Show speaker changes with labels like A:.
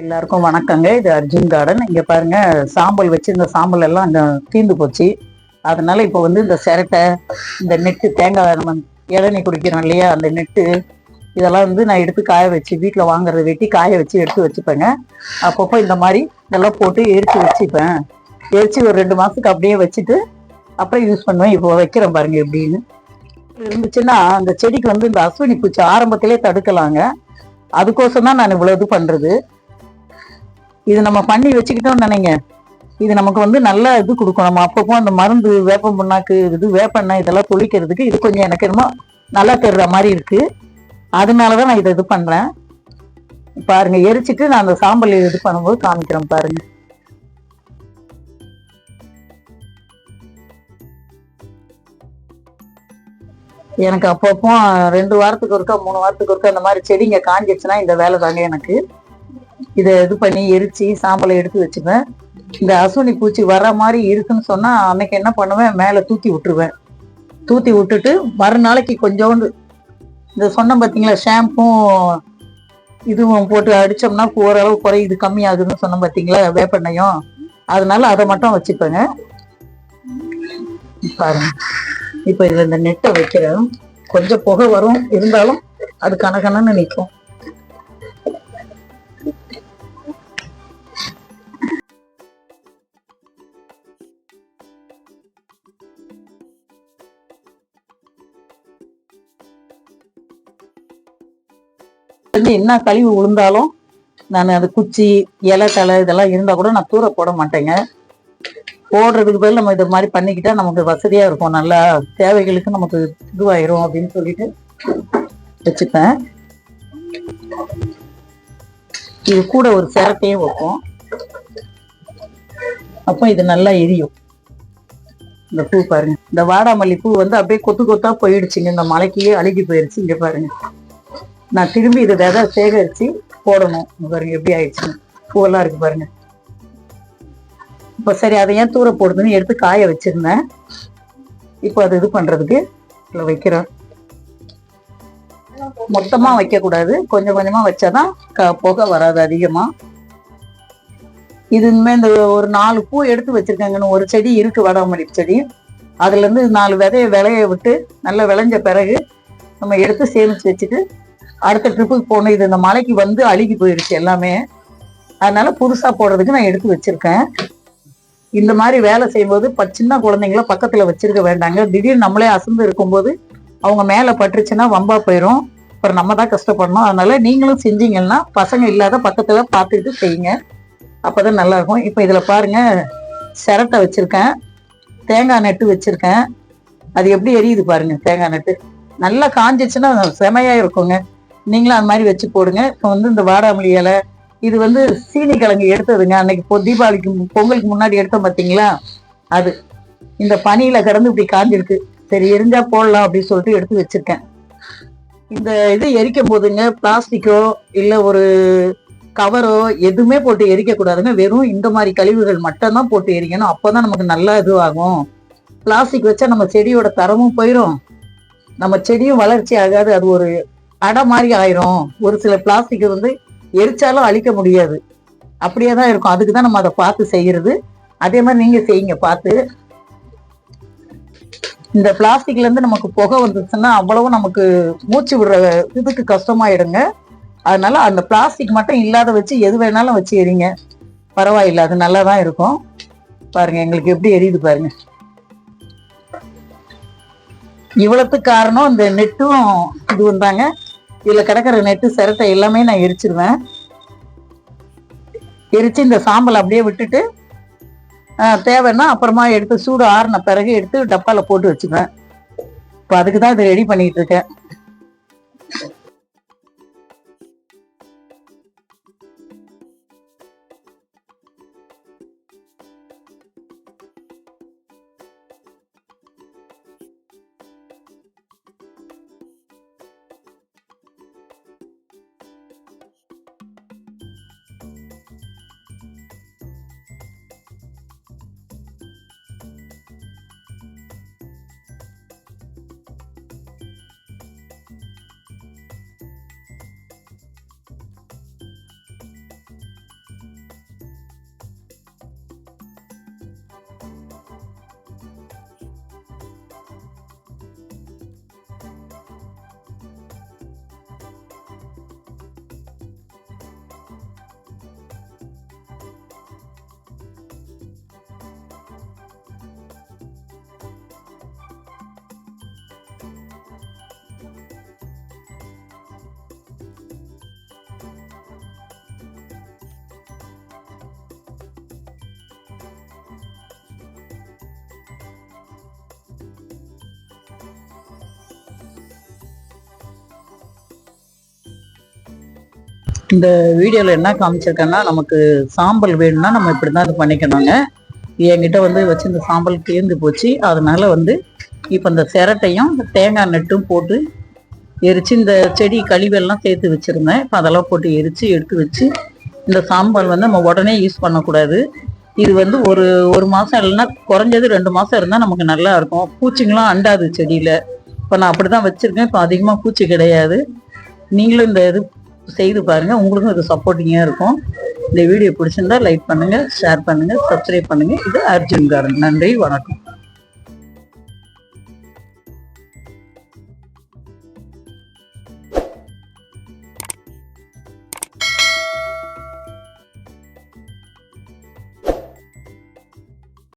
A: எல்லாருக்கும் வணக்கங்க. இது அர்ஜுன் கார்டன் இங்கே பாருங்க சாம்பல் வச்சு இந்த சாம்பல் எல்லாம் அங்கே தீந்து போச்சு. அதனால இப்போ வந்து இந்த சிரட்டை இந்த நெட்டு தேங்காய் நம்ம இளநீ குடிக்கிறோம் இல்லையா அந்த நெட்டு இதெல்லாம் வந்து நான் எடுத்து காய வச்சு வீட்டில் வாங்குறத வெட்டி காய வச்சு எடுத்து வச்சுப்பேங்க. அப்பப்போ இந்த மாதிரி இதெல்லாம் போட்டு எரிச்சு வச்சுப்பேன். எரிச்சு ஒரு ரெண்டு மாதத்துக்கு அப்படியே வச்சுட்டு அப்புறம் யூஸ் பண்ணுவேன். இப்போ வைக்கிறேன் பாருங்க எப்படின்னு. இருந்துச்சுன்னா அந்த செடிக்கு வந்து இந்த அஸ்வினி பூச்சி ஆரம்பத்திலே தடுக்கலாங்க. அதுக்கோசம் தான் நான் இவ்வளோ இது பண்ணுறது இது நம்ம பண்ணி வச்சுக்கிட்டோம்னு நினைங்க. இது நமக்கு வந்து நல்ல இது கொடுக்கும். நம்ம அப்பப்போ அந்த மருந்து வேப்ப புண்ணாக்கு இது வேப்பெண்ணெய் இதெல்லாம் தொளிக்கிறதுக்கு இது கொஞ்சம் எனக்கு என்னமோ நல்லா தெரிற மாதிரி இருக்கு. அதனாலதான் நான் இதை இது பண்றேன். பாருங்க எரிச்சிட்டு நான் அந்த சாம்பல் இது பண்ணும்போது காமிக்கிறேன் பாருங்க. எனக்கு அப்பப்போ ரெண்டு வாரத்துக்கு ஒருக்கா மூணு வாரத்துக்கு ஒருக்கா அந்த மாதிரி செடிங்க காஞ்சிச்சுன்னா இந்த வேலை தாங்க எனக்கு. இதை இது பண்ணி எரிச்சு சாம்பலை எடுத்து வச்சுப்பேன். இந்த அசுனி பூச்சி வர்ற மாதிரி இருக்குன்னு சொன்னா அன்னைக்கு என்ன பண்ணுவேன்? மேலே தூக்கி விட்டுருவேன். தூத்தி விட்டுட்டு மறுநாளைக்கு கொஞ்சோண்டு இந்த சொன்ன பார்த்தீங்களா ஷாம்பும் இதுவும் போட்டு அடிச்சோம்னா ஓரளவு இது கம்மியாகுதுன்னு சொன்ன பார்த்தீங்களா வேப்பெண்ணையும். அதனால அதை மட்டும் வச்சுப்பேங்க. பாருங்க. இப்போ இதுல இந்த நெட்டை வைக்கிறேன். கொஞ்சம் புகை வரும். இருந்தாலும் அது கணக்கணன்னு நிற்கும். என்ன கழிவு விழுந்தாலும் நான் அது குச்சி இலை தலை இதெல்லாம் இருந்தா கூட நான் தூர போட மாட்டேங்க. போடுறதுக்கு பதில் நம்ம இது மாதிரி பண்ணிக்கிட்டா நமக்கு வசதியா இருக்கும். நல்லா தேவைகளுக்கு நமக்கு இதுவாயிரும் அப்படின்னு சொல்லிட்டு வச்சுப்பேன். இது கூட ஒரு சிரட்டையும் வைப்போம். அப்போ இது நல்லா எரியும். இந்த பூ பாருங்க. இந்த வாடாமல்லி பூ வந்து அப்படியே கொத்து கொத்தா போயிடுச்சுங்க. இந்த மலைக்கு அழுகி போயிடுச்சு இங்க பாருங்க. நான் திரும்பி இதை விதை சேகரிச்சு போடணும். பாருங்க எப்படி ஆயிடுச்சுன்னு. பூவெல்லாம் இருக்கு பாருங்க. இப்போ சரி அதை ஏன் தூர போடுதுன்னு எடுத்து காய வச்சிருந்தேன். இப்போ அது இது பண்றதுக்கு இதில் வைக்கிறோம். மொத்தமா வைக்க கூடாது கொஞ்சம் கொஞ்சமா வச்சாதான் க- புகை வராது அதிகமா. இது இனிமே இந்த ஒரு நாலு பூ எடுத்து வச்சிருக்காங்கன்னு ஒரு செடி இருக்கு வாடாமல்லி செடி. அதுல இருந்து நாலு விதைய விளைய விட்டு நல்லா விளைஞ்ச பிறகு நம்ம எடுத்து சேமிச்சு வச்சுட்டு அடுத்த ட்ரிப்புக்கு போகணும் இது இந்த மலைக்கு வந்து அழுகி போயிடுச்சு எல்லாமே. அதனால புதுசா போடுறதுக்கு நான் எடுத்து வச்சிருக்கேன். இந்த மாதிரி வேலை செய்யும்போது ப- சின்ன குழந்தைங்கள பக்கத்துல வச்சிருக்க வேண்டாங்க. திடீர்னு நம்மளே அசந்து இருக்கும்போது அவங்க மேல பட்டுருச்சுன்னா வம்பா போயிடும் அப்புறம் நம்ம தான் கஷ்டப்படணும். அதனால நீங்களும் செஞ்சீங்கன்னா பசங்க இல்லாத பக்கத்துல பார்த்துக்கிட்டு செய்யுங்க. அப்பதான் நல்லா இருக்கும் இப்போ இதுல பாருங்க சிரட்டை வச்சிருக்கேன். தேங்காய் நட்டு வச்சிருக்கேன். அது எப்படி எரியுது பாருங்க தேங்காய் நட்டு. நல்லா காஞ்சிச்சுன்னா செமையா இருக்குங்க. நீங்களும் அந்த மாதிரி வச்சு போடுங்க. இப்போ வந்து இந்த வாடாமல்லி இலை இது வந்து சீனி கிழங்கு எடுத்ததுங்க. அன்னைக்கு இப்போ தீபாவளிக்கு பொங்கலுக்கு முன்னாடி எடுத்தோம் பார்த்தீங்களா அது. இந்த பனியில கிடந்து இப்படி காஞ்சிருக்கு. சரி எரிஞ்சா போடலாம் அப்படின்னு சொல்லிட்டு எடுத்து வச்சிருக்கேன். இந்த இது எரிக்கும் போதுங்க பிளாஸ்டிக்கோ இல்லை ஒரு கவரோ எதுவுமே போட்டு எரிக்க கூடாதுங்க. வெறும் இந்த மாதிரி கழிவுகள் மட்டும்தான் போட்டு எரிக்கணும். அப்போதான் நமக்கு நல்லா இதுவாகும். பிளாஸ்டிக் வச்சா நம்ம செடியோட தரமும் போயிடும் நம்ம செடியும் வளர்ச்சி ஆகாது. அது ஒரு அடை மாதிரி ஆயிரும். ஒரு சில பிளாஸ்டிக் வந்து எரிச்சாலும் அழிக்க முடியாது. அப்படியே தான் இருக்கும். அதுக்கு தான் நம்ம அதை பார்த்து செய்யறது. அதே மாதிரி நீங்க செய்யுங்க பார்த்து. இந்த பிளாஸ்டிக்ல இருந்து நமக்கு புகை வந்துச்சுன்னா அவ்வளவு நமக்கு மூச்சு விடுற இதுக்கு கஷ்டமாயிடுங்க. அதனால அந்த பிளாஸ்டிக் மட்டும் இல்லாத வச்சு எது வேணாலும் வச்சு எரிங்க. பரவாயில்ல அது நல்லா தான் இருக்கும். பாருங்க எங்களுக்கு எப்படி எரியுது பாருங்க. இவ்வளவுக்கு காரணம் இந்த நெட்டும் இதுவும் தாங்க. இதுல கிடக்கிற நெட்டு சிரட்டை எல்லாமே நான் எரிச்சிருவேன். எரிச்சு இந்த சாம்பல் அப்படியே விட்டுட்டு ஆஹ், தேவைன்னா அப்புறமா எடுத்து சூடு ஆறின பிறகு எடுத்து டப்பால போட்டு வச்சுக்குவேன். இப்போ அதுக்கு தான் இது ரெடி பண்ணிட்டு இருக்கேன். இந்த வீடியோவில் என்ன காமிச்சிருக்கேன்னா நமக்கு சாம்பல் வேணும்னா நம்ம இப்படி தான் இது பண்ணிக்கணுங்க. என்கிட்ட வந்து வச்சு இந்த சாம்பல் தீர்ந்து போச்சு. அதனால வந்து இப்போ இந்த சிரட்டையும் இந்த தேங்காய் நெட்டும் போட்டு எரித்து இந்த செடி கழிவெல்லாம் சேர்த்து வச்சுருந்தேன். இப்போ அதெல்லாம் போட்டு எரித்து எடுத்து வச்சு இந்த சாம்பல் வந்து நம்ம உடனே யூஸ் பண்ணக்கூடாது. இது வந்து ஒரு ஒரு மாதம் இல்லைன்னா குறைஞ்சது ரெண்டு மாதம் இருந்தால் நமக்கு நல்லா இருக்கும். பூச்சிங்களாம் அண்டாது செடியில். இப்போ நான் அப்படி தான் வச்சுருக்கேன். இப்போ அதிகமாக பூச்சி கிடையாது. நீங்களும் இந்த இது செய்து பாருங்கள் உங்களுக்கும் இது சப்போர்ட்டிங்காக இருக்கும். இந்த வீடியோ பிடிச்சிருந்தா லைக் பண்ணுங்கள் ஷேர் பண்ணுங்கள் சப்ஸ்கிரைப் பண்ணுங்கள் இது அர்ஜுன் கார்டன் நன்றி வணக்கம்.